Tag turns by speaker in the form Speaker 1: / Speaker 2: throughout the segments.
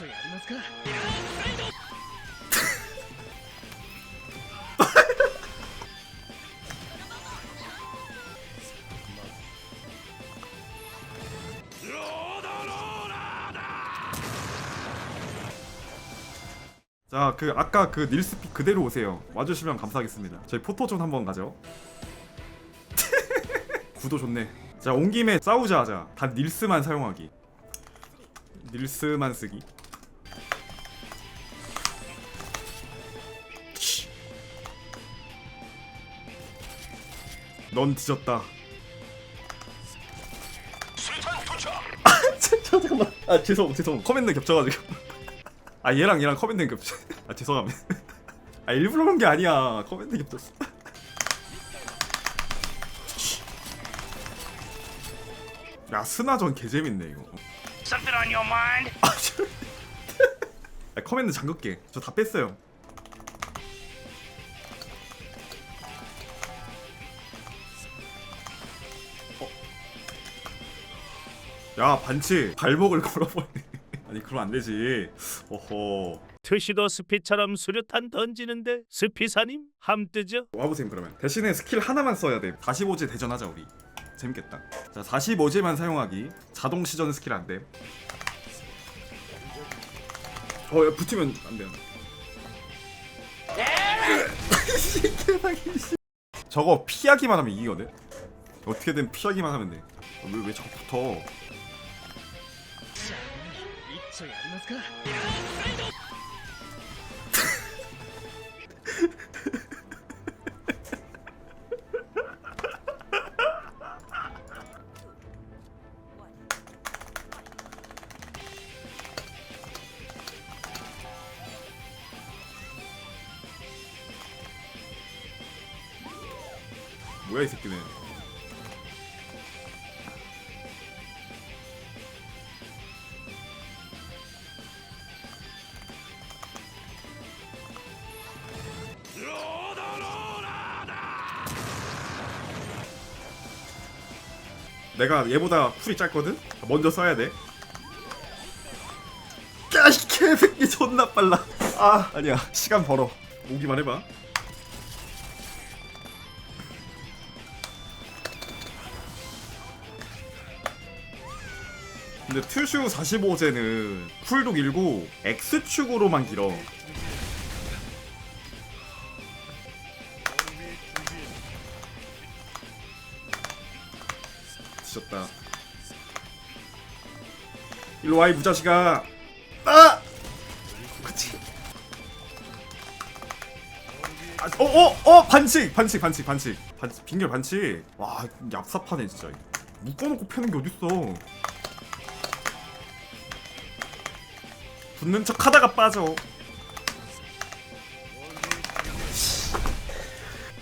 Speaker 1: 緒やりますか
Speaker 2: 자, 그 아까 그 닐스픽 그대로 오세요. 와주시면 감사하겠습니다. 저희 포토존 한번 가죠. 구도 좋네. 자, 온 김에 싸우자 하자. 단 닐스만 사용하기. 닐스만 쓰기. 넌 뒤졌다. 저 잠깐만. 아 죄송 죄송. 커맨드 겹쳐가지고. 아 얘랑 얘랑 커맨드 겹쳐. 아 죄송합니다. 아 일부러 그런 게 아니야. 커맨드 겹쳤어. 야 스나전 개재밌네 이거. 아, 저- 아, 커맨드 잠글게. 저 다 뺐어요. 야 반치 발목을 걸어버리네. 아니 그럼 안 되지. 어허.
Speaker 3: 트시도 스피처럼 수류탄 던지는데 스피사님 함뜨죠?
Speaker 2: 와보세요 그러면. 대신에 스킬 하나만 써야 돼. 45제 대전하자 우리. 재밌겠다. 자 45제만 사용하기. 자동 시전 스킬 안돼. 어 야, 붙으면 안 돼요. 저거 피하기만 하면 이기거든? 어떻게든 피하기만 하면 돼왜 왜 자꾸 붙어
Speaker 1: 一緒やりますか
Speaker 2: 뭐야 이 새끼는 내가 얘보다 풀이 짧거든? 먼저 써야 돼. 야이 개새끼 존나 빨라. 아 아니야 시간 벌어. 오기만 해봐. 근데 투슈 45제는 쿨도 길고 X축으로만 길어. 일로 와이 무자식아. 아! 그치. 아, 어, 어, 어, 반칙, 반칙, 반칙, 반칙, 반칙, 빙결 반칙. 와, 얍삽하네 진짜. 묶어놓고 패는 게 어딨어. 붙는 척 하다가 빠져.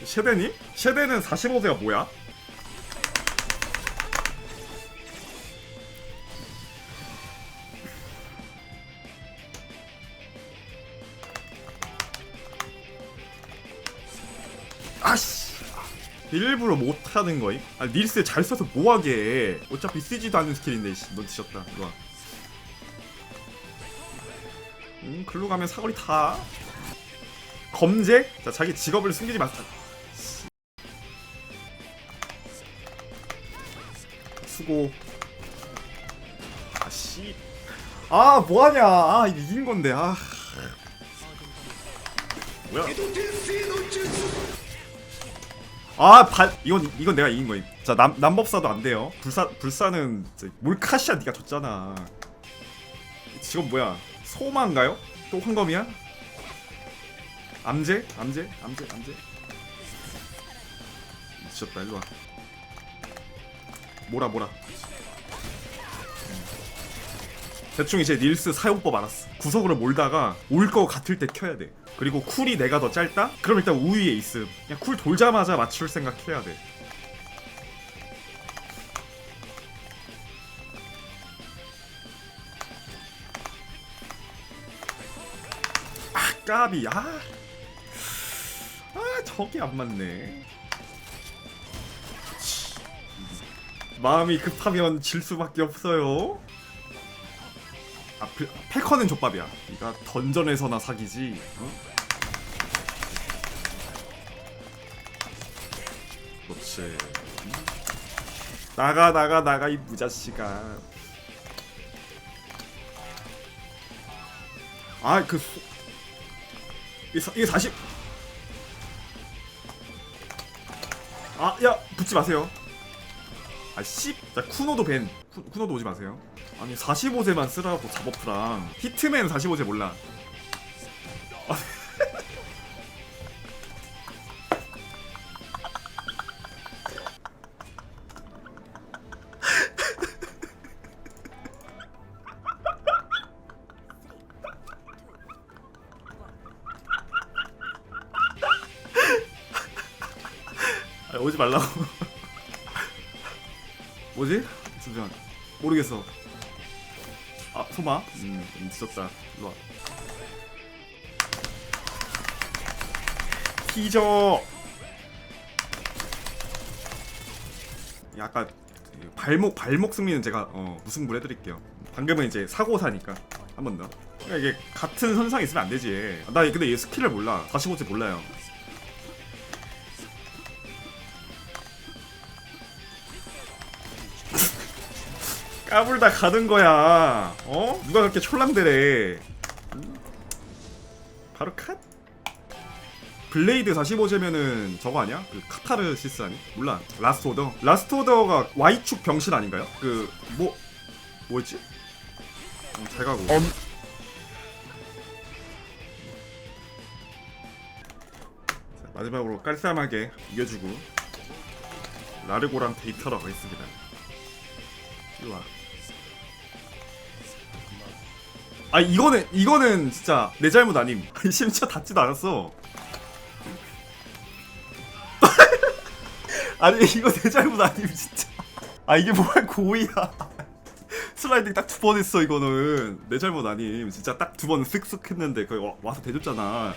Speaker 2: 쉐데니? 쉐데는 45세가 뭐야? 아씨. 일부러 못하는 거임? 아 닐스 잘 써서 뭐하게 어차피 쓰지도 않는 스킬인데 씨, 넌 뒤졌다. 이거 봐. 음 글로 가면 사거리 타 검색? 자 자기 직업을 숨기지 마세요 수고. 아씨. 아 뭐하냐. 아 이긴 건데. 아. 뭐야 아, 발 이건 이건 내가 이긴 거임. 자, 남 남법사도 안 돼요. 불사 불사는 몰카시아 네가 졌잖아. 지금 뭐야? 소마인가요? 또 황검이야? 암제? 암제? 암제? 암제? 미쳤다. 일로 와. 뭐라 뭐라. 대충 이제 닐스 사용법 알았어. 구석으로 몰다가 올 거 같을 때 켜야 돼. 그리고 쿨이 내가 더 짧다? 그럼 일단 우위에 있음. 그냥 쿨 돌자마자 맞출 생각해야 돼. 아 까비 아. 아 저게 안 맞네. 마음이 급하면 질 수밖에 없어요. 아 그, 패커는 족밥이야 네가 던전에서나 사기지 어? 그렇지 나가 나가 나가 이 무자식아 아그 소... 이게, 사, 이게 40 아, 야, 붙지 마세요. 아, 씨. 자, 쿠노도 밴. 쿠, 쿠노도 오지 마세요. 아니, 45세만 쓰라고 잡버프랑. 히트맨 45세 몰라. 아. 아, 오지 말라고. 뭐지? 잠시만. 모르겠어. 아, 소마? 음, 음, 늦었다. 일로 와. 티저! 약간 그 발목 발목 승리는 제가 어, 무승부를 해드릴게요. 방금은 이제 사고 사니까 한 번 더. 그러니까 이게 같은 선상 있으면 안 되지. 나 근데 얘 스킬을 몰라. 45째 몰라요. 까불다 가는 거야. 어? 누가 그렇게 촐랑대래? 음? 바로 컷. 블레이드 45제면은 저거 아니야? 그 카타르시스 아니? 몰라. 라스트 오더. 라스트 오더가 Y축 병실 아닌가요? 그 뭐 뭐였지? 음, 잘 가고. 자, 마지막으로 깔쌈하게 이겨주고 라르고랑 데이터로 가겠습니다. 일로 와. 아 이거는 이거는 진짜 내 잘못 아님. 심지어 닿지도 않았어. 아니 이거 내 잘못 아님 진짜. 아 이게 뭐야 고의야. 슬라이딩 딱 두 번 했어 이거는 내 잘못 아님. 진짜 딱 두 번 쓱쓱 했는데 거기 와, 와서 대줬잖아.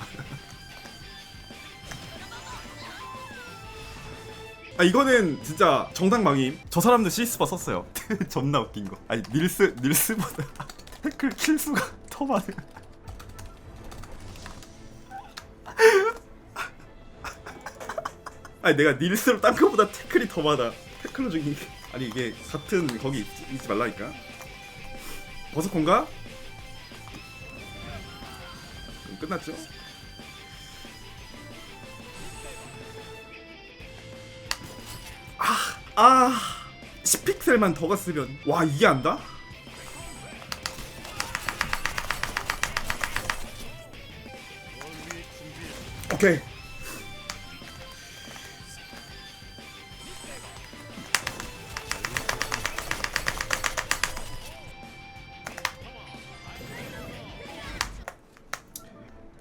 Speaker 2: 아 이거는 진짜 정당망임. 저 사람들 시스파 썼어요. 존나 웃긴 거. 아니 닐스 닐스보다 태클 킬수가 더 많아. 아니 내가 닐스로 딴 거보다 태클이 더 많아. 태클로 죽인 게. 아니 이게 같은 거기 있, 있지 말라니까. 버섯콘가? 그럼 끝났죠? 아 10픽셀만 더 갔으면 와 이게 안다? 오케이.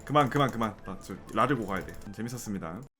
Speaker 2: 그만 그만 그만. 아, 저 라르고 가야 돼. 재밌었습니다